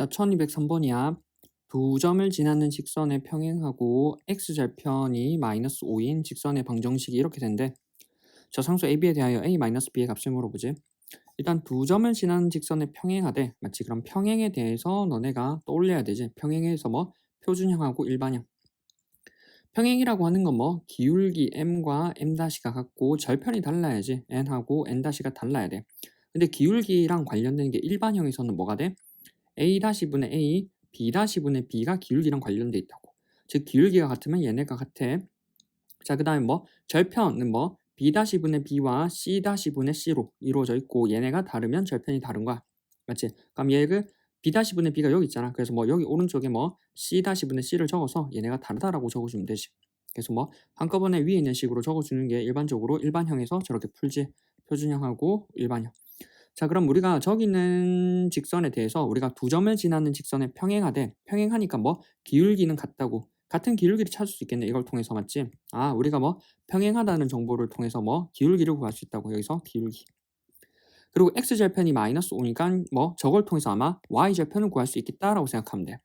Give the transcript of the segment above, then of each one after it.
자, 1203번이야. 두 점을 지나는 직선의 평행하고 x절편이 마이너스 5인 직선의 방정식이 이렇게 된대. 저 상수 AB에 대하여 A 마이너스 B의 값을 물어보지. 일단 두 점을 지나는 직선의 평행하되 맞지? 그럼 평행에 대해서 너네가 떠올려야 되지. 평행에서 뭐 표준형하고 일반형. 평행이라고 하는 건 뭐 기울기 m과 m-가 같고 절편이 달라야지. n하고 n-가 달라야 돼. 근데 기울기랑 관련된 게 일반형에서는 뭐가 돼? A-분의 a, b-분의 b가 기울기랑 관련돼 있다고. 즉 기울기가 같으면 얘네가 같아. 자, 그 다음에 뭐 절편은 뭐 b-분의 b와 c-분의 c로 이루어져 있고 얘네가 다르면 절편이 다른 거야. 맞지? 그럼 얘를 b-분의 b가 여기 있잖아. 그래서 뭐 여기 오른쪽에 뭐 c-분의 c를 적어서 얘네가 다르다라고 적어주면 되지. 그래서 뭐 한꺼번에 위에 있는 식으로 적어주는 게 일반적으로 일반형에서 저렇게 풀지. 표준형하고 일반형. 자, 그럼 우리가 저기 있는 직선에 대해서 우리가 두 점을 지나는 직선에 평행하되 평행하니까 뭐 기울기는 같다고 같은 기울기를 찾을 수 있겠네. 이걸 통해서 맞지? 아, 우리가 뭐 평행하다는 정보를 통해서 뭐 기울기를 구할 수 있다고 여기서 기울기. 그리고 x절편이 마이너스 5니까 뭐 저걸 통해서 아마 y절편을 구할 수 있겠다라고 생각하면 돼.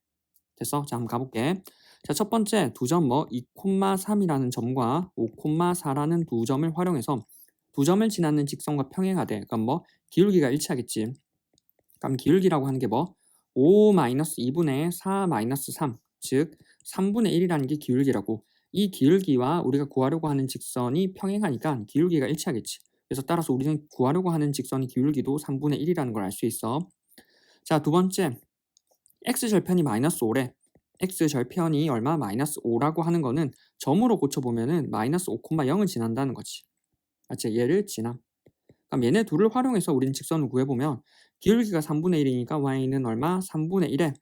됐어? 자, 한번 가볼게. 자, 첫 번째 두 점 뭐 2,3이라는 점과 5,4라는 두 점을 활용해서 두 점을 지나는 직선과 평행하되 그럼 뭐 기울기가 일치하겠지. 그럼 기울기라고 하는 게 뭐 5-2분의 4-3, 즉 3분의 1이라는 게 기울기라고. 이 기울기와 우리가 구하려고 하는 직선이 평행하니까 기울기가 일치하겠지. 그래서 따라서 우리는 구하려고 하는 직선의 기울기도 3분의 1이라는 걸 알 수 있어. 자, 두 번째. x절편이 마이너스 5래. x절편이 얼마? 마이너스 5라고 하는 거는 점으로 고쳐보면은 마이너스 5,0을 지난다는 거지. 맞지? 얘를 지남. 그럼 얘네 둘을 활용해서 우리는 직선을 구해보면 기울기가 3분의 1이니까 y는 얼마? 3분의 1에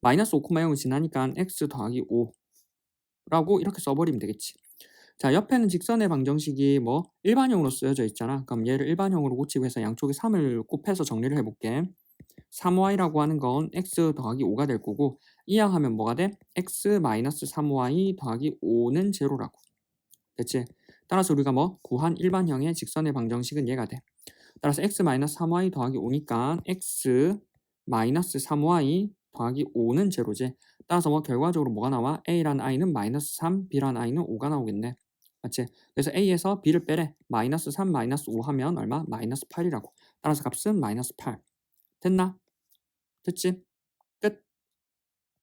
마이너스 5,0을 지나니까 x 더하기 5라고 이렇게 써버리면 되겠지. 자, 옆에는 직선의 방정식이 뭐 일반형으로 쓰여져 있잖아. 그럼 얘를 일반형으로 고치고 해서 양쪽에 3을 곱해서 정리를 해볼게. 3y라고 하는 건 x 더하기 5가 될 거고 이항하면 뭐가 돼? x 마이너스 3y 더하기 5는 제로라고. 됐지? 따라서 우리가 뭐 구한 일반형의 직선의 방정식은 얘가 돼. 따라서 x 마이너스 3y 더하기 5니까 x 마이너스 3y 더하기 5는 제로지. 따라서 뭐 결과적으로 뭐가 나와? a라는 i는 마이너스 3, b라는 i는 5가 나오겠네. 맞지? 그래서 a에서 b를 빼래. 마이너스 3, 마이너스 5 하면 얼마? 마이너스 8이라고. 따라서 값은 마이너스 8. 됐나? 됐지?